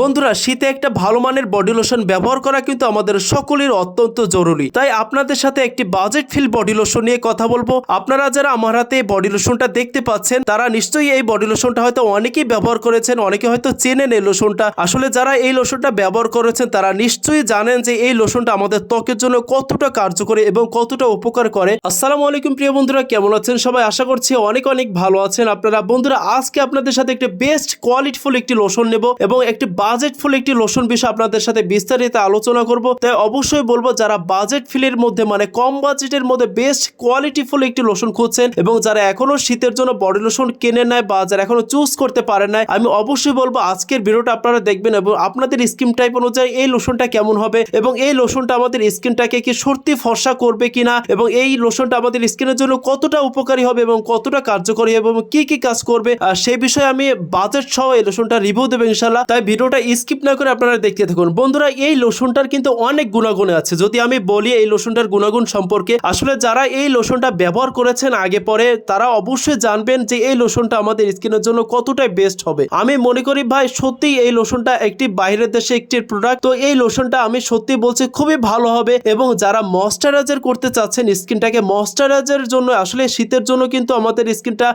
বন্ধুরা, শীতে একটা ভালো মানের বডি লোশন ব্যবহার করা কিন্তু আমাদের সকলের অত্যন্ত জরুরি। তাই আপনাদের সাথে একটি বাজেট ফিল বডি লোশন নিয়ে কথা বলব। আপনারা যারা আমার হাতে বডি লোশনটা দেখতে পাচ্ছেন, তারা নিশ্চয়ই এই বডি লোশনটা হয়তো অনেকেই ব্যবহার করেছেন, অনেকে হয়তো চেনেন এই লোশনটা আসলে যারা এই লোশনটা ব্যবহার করেছেন, তারা নিশ্চয়ই জানেন যে এই লোশনটা আমাদের ত্বকের জন্য কতটা কার্যকরী এবং কতটা উপকার করে। আসসালামু আলাইকুম প্রিয় বন্ধুরা, কেমন আছেন সবাই? আশা করছি অনেক অনেক ভালো আছেন। আপনারা বন্ধুরা, আজকে আপনাদের সাথে একটি বেস্ট কোয়ালিটিফুল একটি লোশন নেব এবং একটি বাজেটফুল একটি লোশন বিষয়ে আপনাদের সাথে বিস্তারিত আলোচনা করব। তাই অবশ্যই বলব, যারা বাজেট ফিলের মধ্যে মানে কম বাজেটের মধ্যে বেস্ট কোয়ালিটিফুল একটি লোশন খুঁজছেন এবং যারা এখনও শীতের জন্য বডি লোশন কেনে নেয় বা যারা এখনও চুজ করতে পারে নাই, আমি অবশ্যই বলব আজকের ভিডিওটা আপনারা দেখবেন এবং আপনাদের স্কিন টাইপ অনুযায়ী এই লোশনটা কেমন হবে এবং এই লোশনটা আমাদের স্কিনটাকে কি সত্যি ফর্সা করবে কিনা এবং এই লোশনটা আমাদের স্কিনের জন্য কতটা উপকারী হবে এবং কতটা কার্যকরী হবে এবং কি কি কাজ করবে সেই বিষয়ে আমি বাজেট সহ এই লোশনটা রিভিউ দেবো ইনশাল্লাহ তাই ভিডিওটা স্কিপ না করে আপনারা দেখতে থাকুন। বন্ধুরা, এই লোশনটার কিন্তু অনেক গুণাগুণ আছে। যদি আমি বলি এই লোশনটার গুণাগুণ সম্পর্কে, আসলে যারা এই লোশনটা ব্যবহার করেছেন আগে পরে, তারা অবশ্যই জানবেন যে এই লোশনটা আমাদের স্কিনের জন্য কতটাই বেস্ট হবে। আমি মনে করি ভাই সত্যি এই লোশনটা একটি বাইরের দেশে একটি প্রোডাক্ট তো এই লোশনটা আমি সত্যি বলছি খুবই ভালো হবে এবং যারা ময়শ্চারাইজার করতে চাচ্ছেন, স্কিনটাকে ময়শ্চারাইজার জন্য, আসলে শীতের জন্য কিন্তু আমাদের স্কিনটা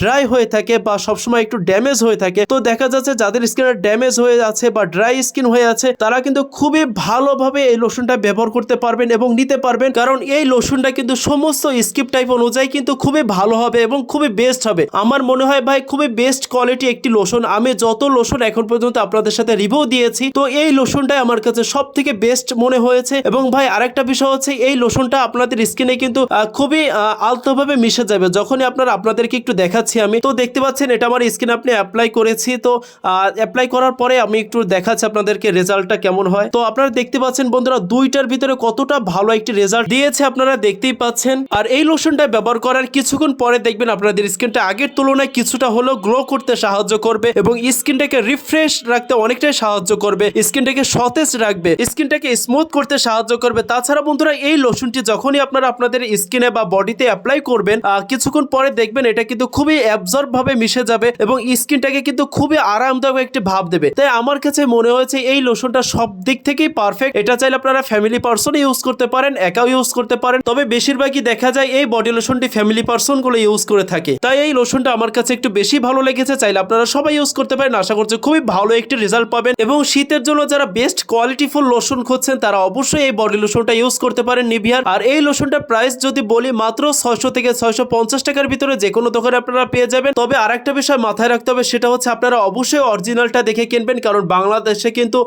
ড্রাই হয়ে থাকে বা সবসময় একটু ড্যামেজ হয়ে থাকে। তো দেখা যাচ্ছে যাদের স্কিনের ড্যামেজ হয়ে আছে বা ড্রাই স্কিন হয়ে আছে, তারা কিন্তু খুবই ভালোভাবে এই লোশনটা ব্যবহার করতে পারবেন এবং নিতে পারবেন। কারণ এই লোশনটা কিন্তু সমস্ত স্কিপ টাইপ অনুযায়ী কিন্তু খুবই ভালো হবে এবং খুবই বেস্ট হবে। আমার মনে হয় ভাই, খুবই বেস্ট কোয়ালিটি একটি লোশন আমি যত লোশন এখন পর্যন্ত আপনাদের সাথে রিভিউ দিয়েছি, তো এই লোশনটাই আমার কাছে সব থেকে বেস্ট মনে হয়েছে। এবং ভাই, আরেকটা বিষয় হচ্ছে, এই লোশনটা আপনাদের স্কিনে কিন্তু খুবই আলতোভাবে মিশে যাবে। যখনই আপনারা, আপনাদেরকে একটু দেখাচ্ছি আমি। তো দেখতে পাচ্ছেন, এটা আমার স্কিন আপনি অ্যাপ্লাই করেছি। তো অ্যাপ্লাই করার পরে আমি একটু দেখাচ্ছি আপনাদেরকে রেজাল্টটা কেমন হয়। তো আপনারা দেখতে পাচ্ছেন বন্ধুরা, দুইটার ভিতরে কতটা ভালো একটি রেজাল্ট দিয়েছে আপনারা দেখতেই পাচ্ছেন। আর এই লোশনটা ব্যবহার করার কিছুক্ষণ পরে দেখবেন আপনাদের স্কিনটা আগের তুলনায় কিছুটা হলেও গ্লো করতে সাহায্য করবে এবং স্কিনটাকে রিফ্রেশ রাখতে অনেকটাই সাহায্য করবে। স্কিনটাকে সতেজ রাখবে, স্কিনটাকে স্মুথ করতে সাহায্য করবে। তাছাড়া বন্ধুরা, এই লোশনটি যখনই আপনারা আপনাদের স্কিনে বা বডিতে অ্যাপ্লাই করবেন কিছুক্ষণ পরে দেখবেন এটা কিন্তু খুবই অ্যাবজর্ব ভাবে মিশে যাবে এবং স্কিনটাকে কিন্তু খুবই আরামদায়ক একটি ভাব দেবে। তাই আমার কাছে মনে হয়েছে এই লোশনটা সব দিক থেকেই পারফেক্ট এটা চাইলে আপনারা ফ্যামিলি পার্সন ইউজ করতে পারেন, একাও ইউজ করতে পারেন। তবে বেশিরভাগই দেখা যায় এই বডি লোশনটি ফ্যামিলি পার্সনগুলো ইউজ করে থাকে। তাই এই লোশনটা আমার কাছে একটু বেশি ভালো লেগেছে, চাইলে আপনারা সবাই ইউজ করতে পারেন। আশা করছি খুবই ভালো একটি রেজাল্ট পাবেন। এবং শীতের জন্য যারা বেস্ট কোয়ালিটিফুল লোশন খুঁজছেন, তারা অবশ্যই এই বডি লোশনটা ইউজ করতে পারেন নিভিয়ার। আর এই লোশনটার প্রাইস যদি বলি মাত্র ছয়শো থেকে ছয়শো পঞ্চাশ টাকার ভিতরে যে কোনো দোকানে আপনারা পেয়ে যাবেন। তবে আরেকটা বিষয় মাথায় রাখতে হবে, সেটা হচ্ছে আপনারা অবশ্যই অরিজিনালটা দেখে কিনবেন। কারণ বাংলাদেশে কিন্তু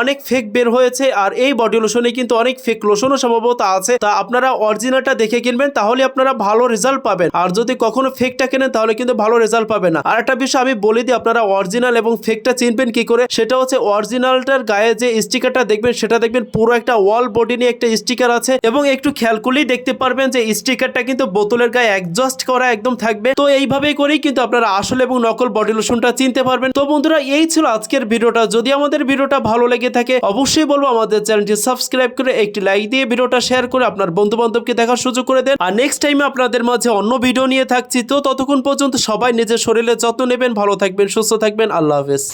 অনেক ফেক বের হয়েছে আর এই বডি লোশনে কিন্তু অনেক ফেক লোশনও সম্ভবত আছে। তা আপনারা অরিজিনালটা দেখে কিনবেন, তাহলে আপনারা ভালো রেজাল্ট পাবেন। আর যদি কখনো ফেকটা কেনেন, তাহলে কিন্তু ভালো রেজাল্ট পাবেন না। আর একটা বিষয় আমি বলে দিই, আপনারা অরিজিনাল এবং ফেকটা চিনবেন কি করে? সেটা হচ্ছে অরিজিনালটার গায়ে যে স্টিকারটা দেখবেন, সেটা দেখবেন পুরো একটা ওয়াল বডি নিয়ে একটা স্টিকার আছে। এবং একটু খেয়াল করলেই দেখতে পারবেন যে স্টিকারটা কিন্তু বোতলের গায়ে অ্যাডজাস্ট করা একদম থাকবে। তো এইভাবেই করেই কিন্তু আপনারা আসল এবং নকল বডি লোশনটা চিনতে পারবেন। তো বন্ধুরা, এই ছিল আজকের ভিডিওটা। যদি আমাদের ভিডিওটা ভালো লেগে থাকে, অবশ্যই বলব আমাদের চ্যানেলটি সাবস্ক্রাইব করে একটি লাইক দিয়ে ভিডিওটা শেয়ার করে আপনার বন্ধু বান্ধবকে দেখার সুযোগ করে দেন। আর নেক্সট টাইমে আপনাদের মাঝে অন্য ভিডিও নিয়ে থাকছি, তো ততক্ষণ পর্যন্ত সবাই নিজের শরীরে যত্ন নেবেন, ভালো থাকবেন, সুস্থ থাকবেন, আল্লাহ হাফেজ।